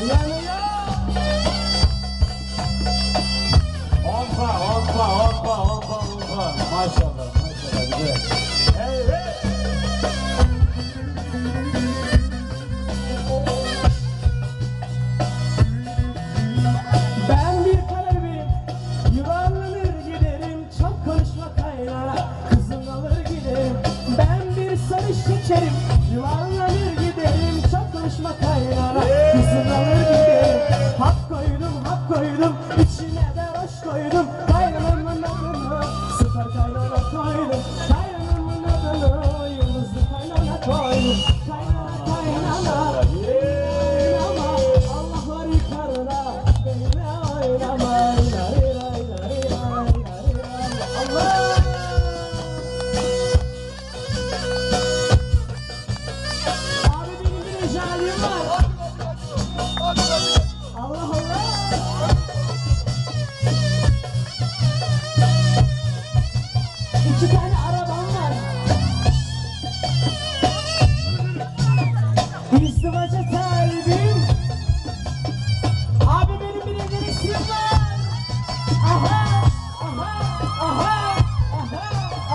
Yanıyor. Hoppa hoppa hoppa hoppa hoppa. Maşallah. alma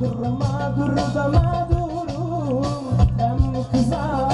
mağdur mağdur da mağdurum Ben kıza